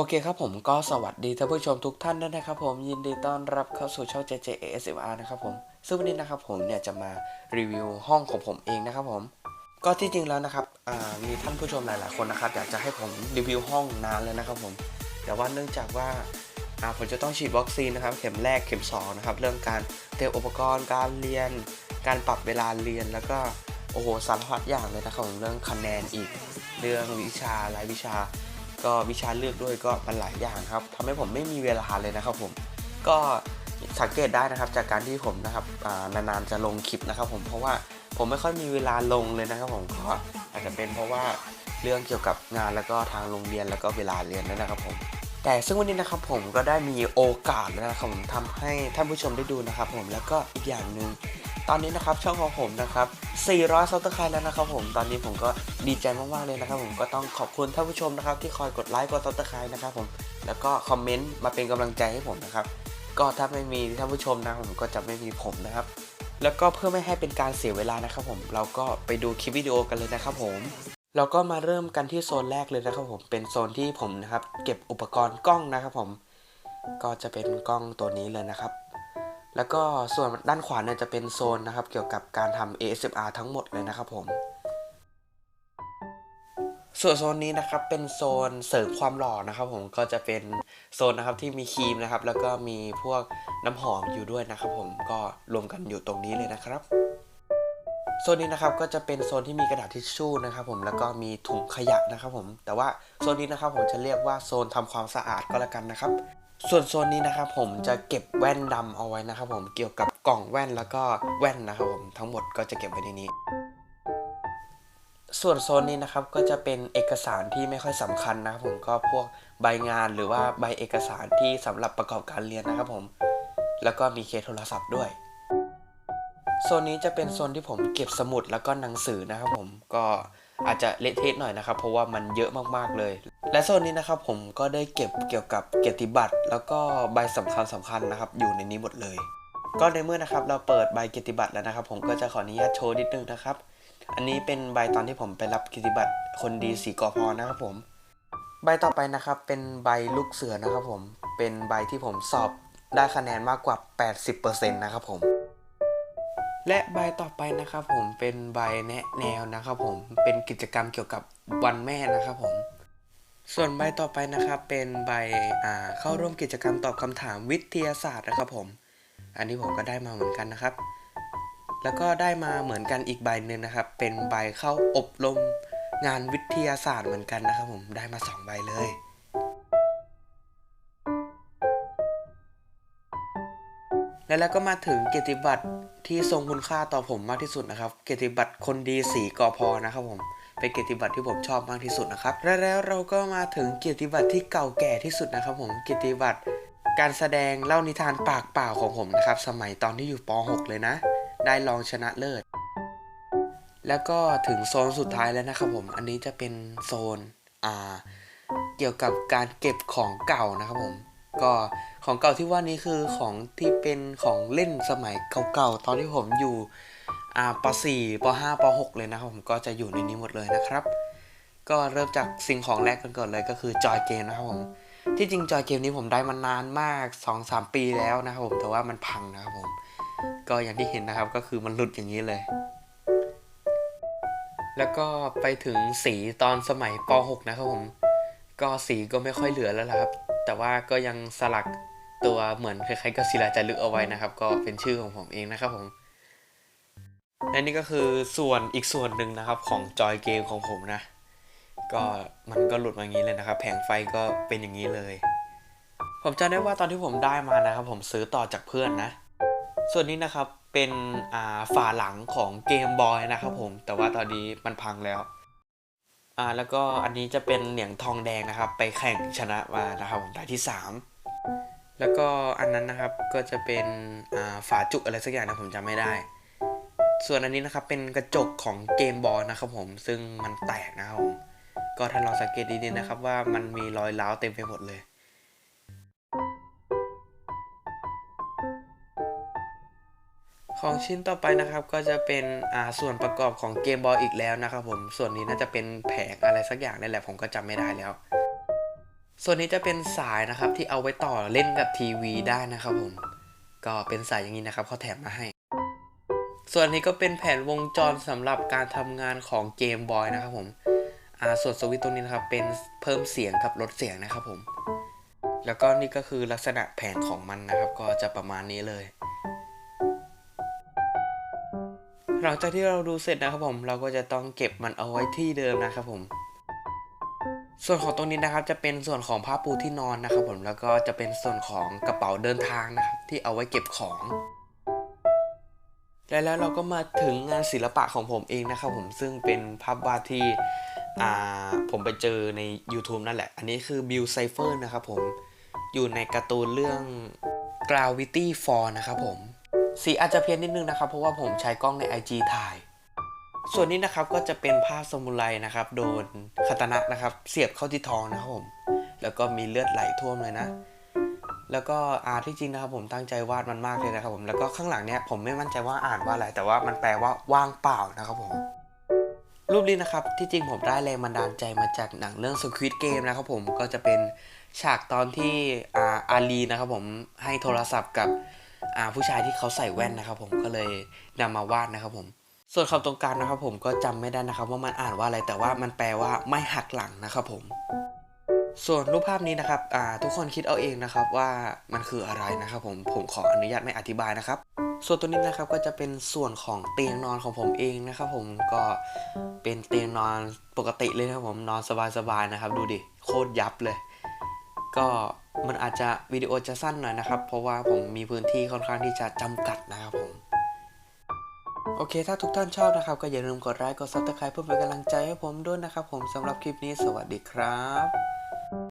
โอเคครับผมก็สวัสดีท่านผู้ชมทุกท่านด้วยนะครับผมยินดีต้อนรับเข้าสู่ช่อง JJ ASMR นะครับผมซึ่งวันนี้นะครับผมเนี่ยจะมารีวิวห้องของผมเองนะครับผมก็ที่จริงแล้วนะครับมีท่านผู้ชมหลาย ๆ คนนะครับอยากจะให้ผมรีวิวห้องนานเลยนะครับผมแต่ว่าเนื่องจากว่าผมจะต้องฉีดวัคซีนนะครับเข็มแรกเข็มสองนะครับเรื่องการเตรียมอุปกรณ์การเรียน การปรับเวลาเรียนแล้วก็โอ้โหสารพัดอย่างเลยนะครับผมเรื่องคะแนนอีก เรื่องวิชารายวิชา ก็วิชาเลือกด้วยก็มันหลายอย่างครับทำให้ผมไม่มีเวลาเลยนะครับผมก็สังเกตได้นะครับจากการที่ผมนะครับนานๆจะลงคลิปนะครับ ผมเพราะว่าผมไม่ค่อยมีเวลาลงเลยนะครับ ผมก็อาจจะเป็นเพราะว่าเรื่องเกี่ยวกับงานแล้วก็ทางโรงเรียนแล้วก็เวลาเรียนด้วยนะครับผมแต่ซึ่งวันนี้นะครับผมก็ได้มีโอกาสแล้วนะครับผมทำให้ท่านผู้ชมได้ดูนะครับ ผมแล้วก็อีกอย่างหนึ่ง ตอนนี้นะครับช่องของผมนะครับ 400ซับสไครต์แล้วนะครับผมตอนนี้ผมก็ดีใจมากๆเลยนะครับ ผมก็ต้องขอบคุณท่านผู้ชมนะครับ ที่คอยกดไลค์กดซับสไครต์นะครับผมแล้วก็คอมเมนต์มาเป็นกำลังใจให้ผมนะครับ ก็ถ้าไม่มีท่านผู้ชมนะผมก็จะไม่มีผมนะครับ แล้วก็เพื่อไม่ให้เป็นการเสียเวลานะครับ ผมเราก็ไปดูคลิปวิดีโอกันเลยนะครับ ผมเราก็มาเริ่มกันที่โซนแรกเลยนะครับผมเป็นโซนที่ผมนะครับ เก็บอุปกรณ์กล้องนะครับผม ก็จะเป็นกล้องตัวนี้เลยนะครับ แล้วก็ส่วนด้านขวาเนี่ยจะเป็นโซนนะครับ เกี่ยวกับการทำ ASMR ทั้งหมดเลยนะครับผม ส่วนโซนนี้นะครับเป็นโซนเสริมความหล่อนะครับ ผมก็จะเป็นโซนนะครับที่มีครีมนะครับ แล้วก็มีพวกน้ำหอมอยู่ด้วยนะครับ ผมก็รวมกันอยู่ตรงนี้เลยนะครับโซนนี้นะครับก็จะเป็นโซนที่มีกระดาษทิชชู่นะครับ ผมแล้วก็มีถุงขยะนะครับ ผมแต่ว่าโซนนี้นะครับผมจะเรียกว่าโซนทำความสะอาดก็แล้วกันนะครับ ส่วนโซนนี้นะครับผมจะเก็บแว่นดำเอาไว้นะครับผมเกี่ยวกับกล่องแว่นแล้วก็แว่นนะครับผมทั้งหมดก็จะเก็บไว้ในนี้ ส่วนโซนนี้นะครับก็จะเป็นเอกสารที่ไม่ค่อยสำคัญนะครับผมก็พวกใบงานหรือว่าใบเอกสารที่สำหรับประกอบการเรียนนะครับผม แล้วก็มีเคสโทรศัพท์ด้วยโซนนี้จะเป็นโซนที่ผมเก็บสมุดแล้วก็หนังสือนะครับผมก็อาจจะเละเทะหน่อยนะครับ เพราะว่ามันเยอะมากๆเลย และโซนนี้นะครับผมก็ได้เก็บเกี่ยวกับเกียรติบัตรแล้วก็ใบสำคัญสำคัญนะครับอยู่ในนี้หมดเลย ก็ในเมื่อนะครับเราเปิดใบเกียรติบัตรแล้วนะครับ ผมก็จะขออนุญาตโชว์นิดนึงนะครับ อันนี้เป็นใบตอนที่ผมไปรับเกียรติบัตรคนดีสีกอพอนะครับผม ใบต่อไปนะครับเป็นใบลูกเสือนะครับผมเป็นใบที่ผมสอบได้คะแนนมากกว่า 80%นะครับผมและใบต่อไปนะครับผมเป็นใบแนะแนวนะครับผมเป็นกิจกรรมเกี่ยวกับวันแม่นะครับผม ส่วนใบต่อไปนะครับเป็นใบอ่าเข้าร่วมกิจกรรมตอบคำถามวิทยาศาสตร์นะครับผม อันนี้ผมก็ได้มาเหมือนกันนะครับ แล้วก็ได้มาเหมือนกันอีกใบหนึ่งนะครับ เป็นใบเข้าอบรมงานวิทยาศาสตร์เหมือนกันนะครับผมได้มาสองใบเลย และแล้วก็มาถึงเกียรติบัตรที่ทรงคุณค่าต่อผมมากที่สุดนะครับ เกียรติบัตรคนดีสีกอพอนะครับผม เป็นเกียรติบัตรที่ผมชอบมากที่สุดนะครับและแล้วเราก็มาถึงเกียรติบัตรที่เก่าแก่ที่สุดนะครับ ผมเกียรติบัตรการแสดงเล่านิทานปากเปล่าของผมนะครับ สมัยตอนที่อยู่ป .6 เลยนะ ได้รองชนะเลิศ แล้วก็ถึงโซนสุดท้ายแล้วนะครับผมอันนี้จะเป็นโซนอ่าเกี่ยวกับการเก็บของเก่านะครับผมก็ของเก่าที่ว่านี้คือของที่เป็นของเล่นสมัยเก่าๆตอนที่ผมอยู่ อ่าป .4 ป .5 ป .6 เลยนะครับผมก็จะอยู่ในนี้หมดเลยนะครับ ก็เริ่มจากสิ่งของแรกกันก่อนเลยก็คือจอยเกมนะครับผมที่จริงจอยเกมนี้ผมได้มานานมาก 2-3 ปีแล้วนะครับผมแต่ว่ามันพังนะครับผม ก็อย่างที่เห็นนะครับก็คือมันหลุดอย่างนี้เลย แล้วก็ไปถึงสีตอนสมัยป .6 นะครับผม ก็สีก็ไม่ค่อยเหลือแล้วครับ แต่ว่าก็ยังสลักตัวเหมือนคล้ายๆกับศิลาจารึกเอาไว้นะครับ ก็เป็นชื่อของผมเองนะครับผม และนี่ก็คือส่วนอีกส่วนหนึ่งนะครับของจอยเกมของผมนะ ก็มันก็หลุดมาอย่างนี้เลยนะครับ แผงไฟก็เป็นอย่างนี้เลย ผมจำได้ว่าตอนที่ผมได้มานะครับ ผมซื้อต่อจากเพื่อนนะ ส่วนนี้นะครับเป็นอ่าฝาหลังของเกมบอยนะครับผม แต่ว่าตอนนี้มันพังแล้วอ่าแล้วก็อันนี้จะเป็นเหรียญทองแดงนะครับ ไปแข่งชนะมานะครับผมได้ที่ 3 แล้วก็อันนั้นนะครับก็จะเป็นอ่าฝาจุกอะไรสักอย่างนะผมจำไม่ได้ ส่วนอันนี้นะครับเป็นกระจกของเกมบอลนะครับผมซึ่งมันแตกนะครับผมก็ถ้าเราสังเกตดีๆนะครับว่ามันมีรอยร้าวเต็มไปหมดเลยของชิ้นต่อไปนะครับก็จะเป็นอ่าส่วนประกอบของเกมบอลอีกแล้วนะครับผมส่วนนี้น่าจะเป็นแผงอะไรสักอย่างนี่แหละผมก็จำไม่ได้แล้ว ส่วนนี้จะเป็นสายนะครับที่เอาไว้ต่อเล่นกับทีวีได้นะครับผมก็เป็นสายอย่างนี้นะครับเขาแถมมาให้ ส่วนนี้ก็เป็นแผนวงจรสำหรับการทำงานของเกมบอยนะครับผมอ่าส่วนสวิตตรงนี้นะครับเป็นเพิ่มเสียงกับลดเสียงนะครับผม แล้วก็นี่ก็คือลักษณะแผนของมันนะครับ ก็จะประมาณนี้เลย หลังจากที่เราดูเสร็จนะครับผม เราก็จะต้องเก็บมันเอาไว้ที่เดิมนะครับผม ส่วนของตรงนี้นะครับจะเป็นส่วนของผ้าปูที่นอนนะครับผม แล้วก็จะเป็นส่วนของกระเป๋าเดินทางนะครับ ที่เอาไว้เก็บของ และแล้วเราก็มาถึงงานศิลปะของผมเองนะครับผมซึ่งเป็นภาพวาดที่ผมไปเจอใน YouTube นั่นแหละ อันนี้คือ Bill Cipher นะครับผมอยู่ในการ์ตูนเรื่อง Gravity Fall นะครับผม สีอาจจะเพี้ยนนิดนึงนะครับ เพราะว่าผมใช้กล้องใน IG ถ่าย ส่วนนี้นะครับก็จะเป็นภาพสมุไรนะครับ โดนคาตนะนะครับ เสียบเข้าที่ท้องนะครับผม แล้วก็มีเลือดไหลท่วมเลยนะ แล้วก็อาร์ที่จริงนะครับผมตั้งใจวาดมันมากเลยนะครับผมแล้วก็ข้างหลังเนี้ยผมไม่มั่นใจว่าอ่านว่าอะไร แต่ว่ามันแปลว่าว่างเปล่านะครับผมรูปนี้นะครับที่จริงผมได้แรงบันดาลใจมาจากหนังเรื่อง Squid Game นะครับผมก็จะเป็นฉากตอนที่อาอาลีนะครับผมให้โทรศัพท์กับผู้ชายที่เขาใส่แว่นนะครับผมก็เลยนำมาวาดนะครับผมส่วนคำตรงกลางนะครับผมก็จำไม่ได้นะครับว่ามันอ่านว่าอะไรแต่ว่ามันแปลว่าไม่หักหลังนะครับผม ส่วนรูปภาพนี้นะครับทุกคนคิดเอาเองนะครับว่ามันคืออะไรนะครับผมผมขออนุญาตไม่อธิบายนะครับ ส่วนตัวนี้นะครับก็จะเป็นส่วนของเตียงนอนของผมเองนะครับ ผมก็เป็นเตียงนอนปกติเลยนะครับผมนอนสบายๆนะครับ ดูดิโคตรยับเลย ก็มันอาจจะวิดีโอจะสั้นหน่อยนะครับ เพราะว่าผมมีพื้นที่ค่อนข้างที่จะจำกัดนะครับผมโอเค ถ้าทุกท่านชอบนะครับ ก็อย่าลืมกดไลค์ กด subscribe เพื่อเป็นกำลังใจให้ผมด้วยนะครับผมสำหรับคลิปนี้สวัสดีครับ